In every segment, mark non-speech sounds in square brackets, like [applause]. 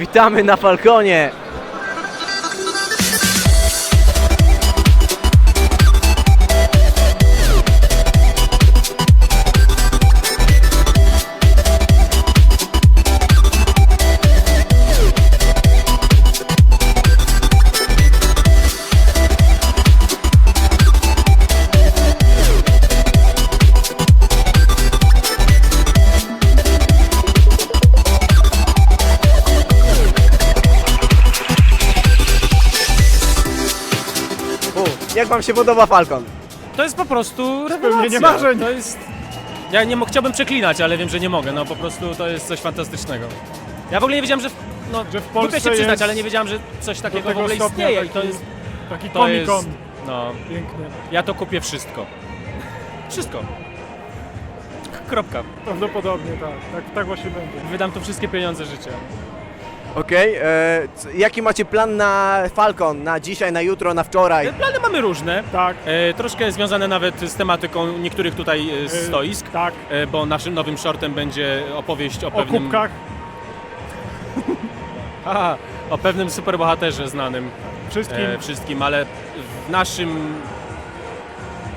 Witamy na Falconie. Jak wam się podoba Falcon? To jest po prostu rewelacja. marzeń. To jest... Ja nie mo- chciałbym przeklinać, ale wiem, że nie mogę. No po prostu to jest coś fantastycznego. Ja w ogóle nie wiedziałem, że... W... No, Że w głupio Polsce się przyznać, jest ale nie wiedziałem, że coś do takiego w tego ogóle stopnia istnieje i to jest... Taki To jest... komikon No, piękny. ja to kupię wszystko. Wszystko. Kropka. Prawdopodobnie tak. Tak, tak właśnie będzie. Wydam tu wszystkie pieniądze życia. Okej, e, c- jaki macie plan na Falcon? Na dzisiaj, na jutro, na wczoraj? Plany mamy różne. Tak. E, troszkę związane nawet z tematyką niektórych tutaj e, e, stoisk, Tak. e, bo naszym nowym shortem będzie opowieść o O pewnym... kubkach [laughs] Aha, o pewnym superbohaterze znanym wszystkim e, wszystkim, ale w naszym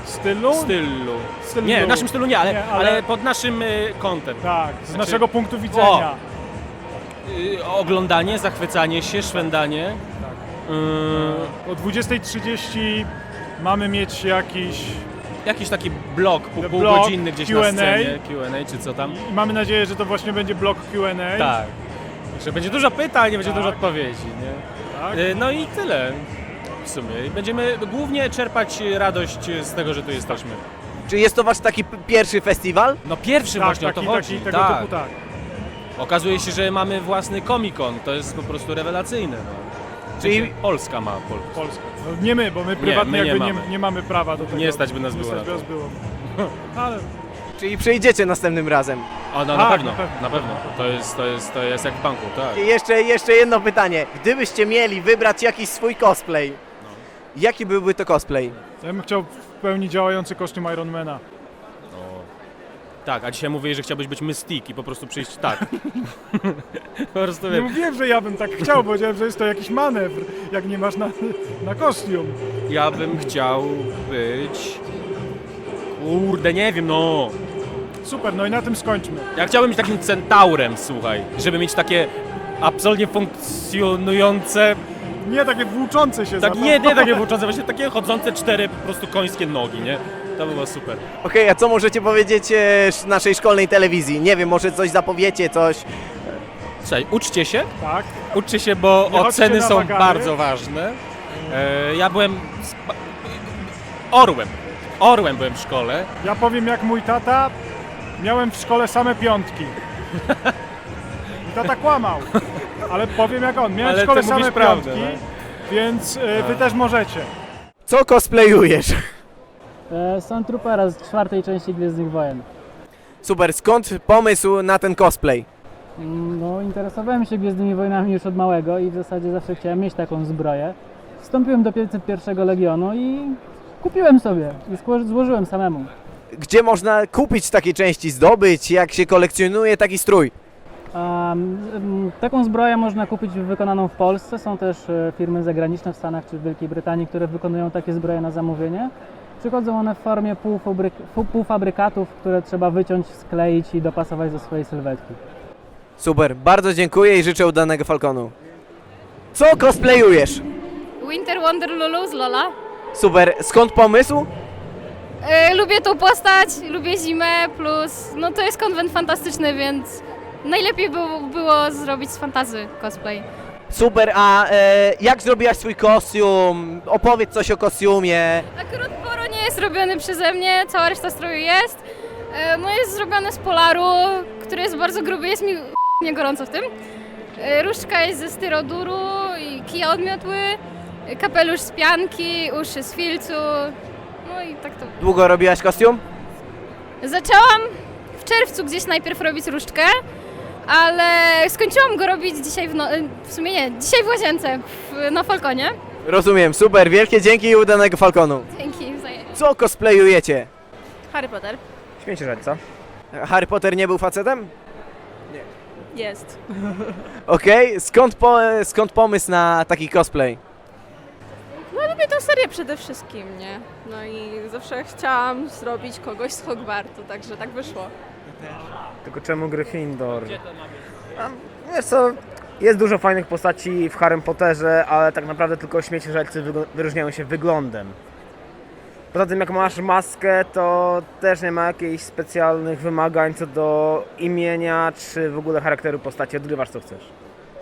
stylu. stylu. Stylu. Nie, w naszym stylu nie, ale, Nie, ale... ale- pod naszym e, kątem. Tak, z Znaczy- naszego punktu widzenia. Y, oglądanie, zachwycanie się, szwendanie. Tak. Y, O 20.30 mamy mieć jakiś jakiś taki blok pół, półgodzinny gdzieś Q&A. na scenie, Q&A czy co tam. i mamy nadzieję, że to właśnie będzie blok Q&A. Tak. Że będzie dużo pytań, będzie Tak. dużo odpowiedzi, nie? Tak. Y, No i tyle w sumie. Będziemy głównie czerpać radość z tego, że tu jesteśmy. Czy jest to wasz taki pierwszy festiwal? No pierwszy Tak, właśnie taki, o to chodzi. taki, tego tak. typu tak. Okazuje się, że mamy własny Comic-Con. To jest po prostu rewelacyjne. No. Czyli- Polska ma. Pol... Polska. No, nie my, bo my prywatnie my nie jakby nie, mamy. nie mamy prawa do tego. Nie stać by nas nie było stać na by to. nas było. [laughs] Ale Czyli przyjdziecie następnym razem? A, no, Tak, na, pewno, na pewno. na pewno. To jest, to jest, to jest jak w banku, tak. I jeszcze, jeszcze jedno pytanie. Gdybyście mieli wybrać jakiś swój cosplay, jaki byłby to cosplay? ja bym chciał w pełni działający kostium Ironmana. Tak, a dzisiaj mówię, że chciałbyś być Mystique i po prostu przyjść tak. [laughs] po prostu Nie wiem. mówiłem, że ja bym tak chciał, powiedziałem, że jest to jakiś manewr, jak nie masz na, na kostium. Ja bym chciał być... Kurde, nie wiem, no. Super, no i na tym skończmy. Ja chciałbym być takim centaurem, słuchaj. Żeby mieć takie absolutnie funkcjonujące... Nie takie włóczące się Tak, nie, nie takie włóczące, właśnie takie chodzące cztery po prostu końskie nogi, nie? To by było super. Okej, a co możecie powiedzieć e, sz- naszej szkolnej telewizji? Nie wiem, może coś zapowiecie, coś... Słuchaj, uczcie się, Tak, Uczcie się, bo Nie chodźcie oceny na są wagary. bardzo ważne. E, ja byłem spa- orłem. Orłem byłem w szkole. ja powiem jak mój tata, miałem w szkole same piątki. [laughs] I tata kłamał, ale powiem jak on, miałem Ale w szkole ty mówisz same prawdę, piątki, no. więc e, wy też możecie. Co cosplayujesz? E, Stormtroopera z czwartej części Gwiezdnych Wojen. Super, skąd pomysł na ten cosplay? Mm, No, interesowałem się Gwiezdnymi Wojnami już od małego i w zasadzie zawsze chciałem mieć taką zbroję. Wstąpiłem do 501 Legionu i kupiłem sobie i złożyłem samemu. Gdzie można kupić takie części, zdobyć, jak się kolekcjonuje taki strój? Um, taką zbroję można kupić wykonaną w Polsce. Są też e, firmy zagraniczne w Stanach czy w Wielkiej Brytanii, które wykonują takie zbroje na zamówienie. Przychodzą one w formie półfabryk półfabrykatów, które trzeba wyciąć, skleić i dopasować do swojej sylwetki. Super, bardzo dziękuję i życzę udanego Falconu. Co cosplayujesz? Winter Wonder Lulu z Lola. Super, skąd pomysł? E, lubię tą postać, lubię zimę, plus no to jest konwent fantastyczny, więc najlepiej było, było zrobić z fantazy cosplay. Super, a e, jak zrobiłaś swój kostium? Opowiedz coś o kostiumie. Akurat nie jest robiony przeze mnie, cała reszta stroju jest. E, no jest zrobiony z polaru, który jest bardzo gruby, jest mi nie gorąco w tym. E, różdżka jest ze styroduru i kija odmiotły, e, kapelusz z pianki, uszy z filcu, no i tak to Długo robiłaś kostium? Zaczęłam w czerwcu gdzieś najpierw robić różdżkę, ale skończyłam go robić dzisiaj w, no, w sumie nie, dzisiaj w łazience w, na Falconie. Rozumiem, super, wielkie dzięki i udanego Falconu. Co cosplayujecie? Harry Potter. Śmiecie rzecz, co? Harry Potter nie był facetem? Jest. [laughs] Okej, skąd, po, skąd pomysł na taki cosplay? Lubię tę serię przede wszystkim, nie? No i zawsze chciałam zrobić kogoś z Hogwartu, także tak wyszło. Tylko czemu Gryffindor? A, Wiesz co, jest dużo fajnych postaci w Harry Potterze, ale tak naprawdę tylko wygo- wyróżniają się wyglądem. Poza tym jak masz maskę, to też nie ma jakichś specjalnych wymagań co do imienia, czy w ogóle charakteru postaci. Odgrywasz co chcesz.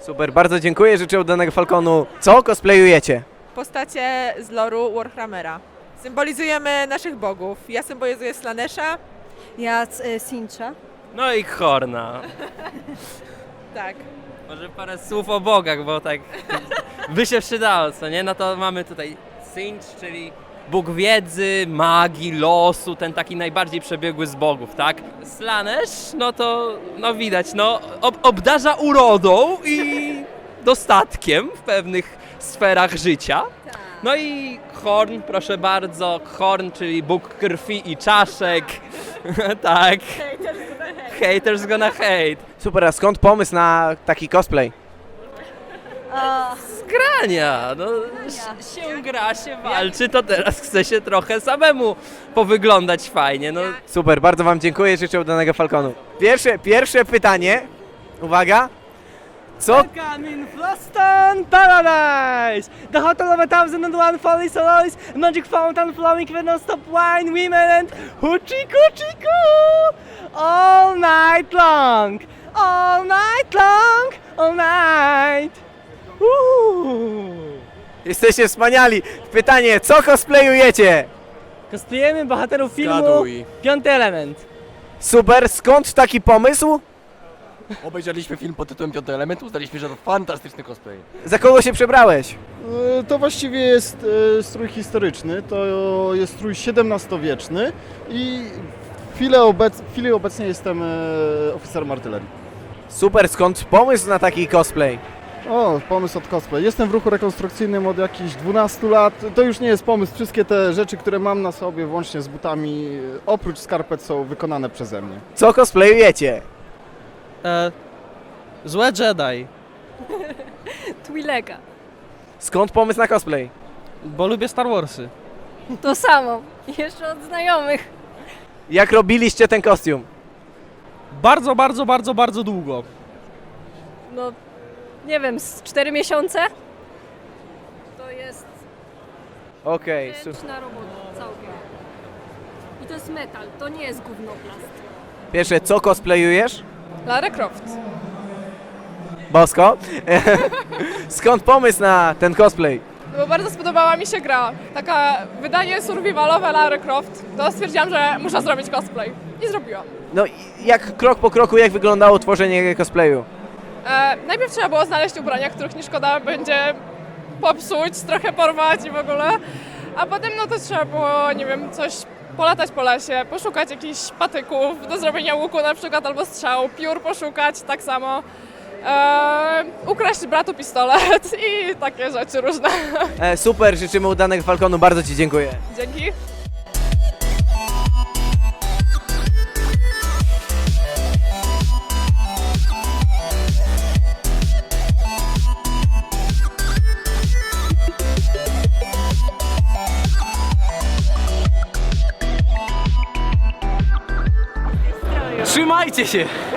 Super, bardzo dziękuję, życzę udanego Falconu. Co cosplayujecie? postacie z loru Warhammera. Symbolizujemy naszych bogów. Ja symbolizuję Slanesha. Ja Sincha. No i Horna. [laughs] Tak. Może parę słów o bogach, bo tak by się przydało, co nie? No to mamy tutaj Sinch, czyli Bóg wiedzy, magii, losu, ten taki najbardziej przebiegły z bogów, tak? Slanesh, no to, no widać, no ob obdarza urodą i [laughs] dostatkiem w pewnych sferach życia. No i Horn, proszę bardzo, Horn, czyli Bóg krwi i czaszek. [laughs] tak. Haters gonna hate. Super, a skąd pomysł na taki cosplay? Grania. No, sz- się gra, się walczy, to teraz chce się trochę samemu powyglądać fajnie. No, Super, bardzo Wam dziękuję, życzę udanego Falconu. Pierwsze, pierwsze pytanie, uwaga. Co, Welcome in Fluston Paradise! The hotel of a thousand and one folly solois, magic fountain flowing with non-stop wine, women and hoochie coochie coo! All night long! All night long! All night! Jesteście wspaniali. Pytanie, co cosplayujecie? Kosplayujemy bohaterów filmu Piąty Element. Super, skąd taki pomysł? Obejrzeliśmy film pod tytułem Piąty Element, uznaliśmy, że to fantastyczny cosplay. Za kogo się przebrałeś? E, To właściwie jest e, strój historyczny, to jest strój XVII-wieczny i w chwili, obec, w chwili obecnej jestem e, oficerem artylerii. Super, skąd pomysł na taki cosplay? O, pomysł od cosplay. Jestem w ruchu rekonstrukcyjnym od jakichś 12 lat. To już nie jest pomysł. Wszystkie te rzeczy, które mam na sobie, włącznie z butami, e, oprócz skarpet, są wykonane przeze mnie. Co cosplayujecie? E, złe Jedi, [laughs] Twilega. Skąd pomysł na cosplay? bo lubię Star Warsy. To samo. Jeszcze od znajomych. Jak robiliście ten kostium? Bardzo, bardzo, bardzo, bardzo długo. No, nie wiem, z 4 miesiące? To jest Okej, su- ręczna robota całkiem. I to jest metal, to nie jest gównoplast. pierwsze, co cosplayujesz? Lara Croft. Bosko. [laughs] skąd pomysł na ten cosplay? No bo bardzo spodobała mi się gra. Taka wydanie survivalowe Lara Croft. To stwierdziłam, że muszę zrobić cosplay. I zrobiłam. No i jak krok po kroku, jak wyglądało tworzenie cosplayu? E, najpierw trzeba było znaleźć ubrania, których nie szkoda będzie popsuć, trochę porwać i w ogóle. A potem no to trzeba było, nie wiem, coś polatać po lesie, poszukać jakichś patyków do zrobienia łuku na przykład albo strzał, piór poszukać tak samo. E, ukraść bratu pistolet [laughs] i takie rzeczy różne. E, super, życzymy udanego Falconu, bardzo Ci dziękuję. Dzięki. Trzymajcie się!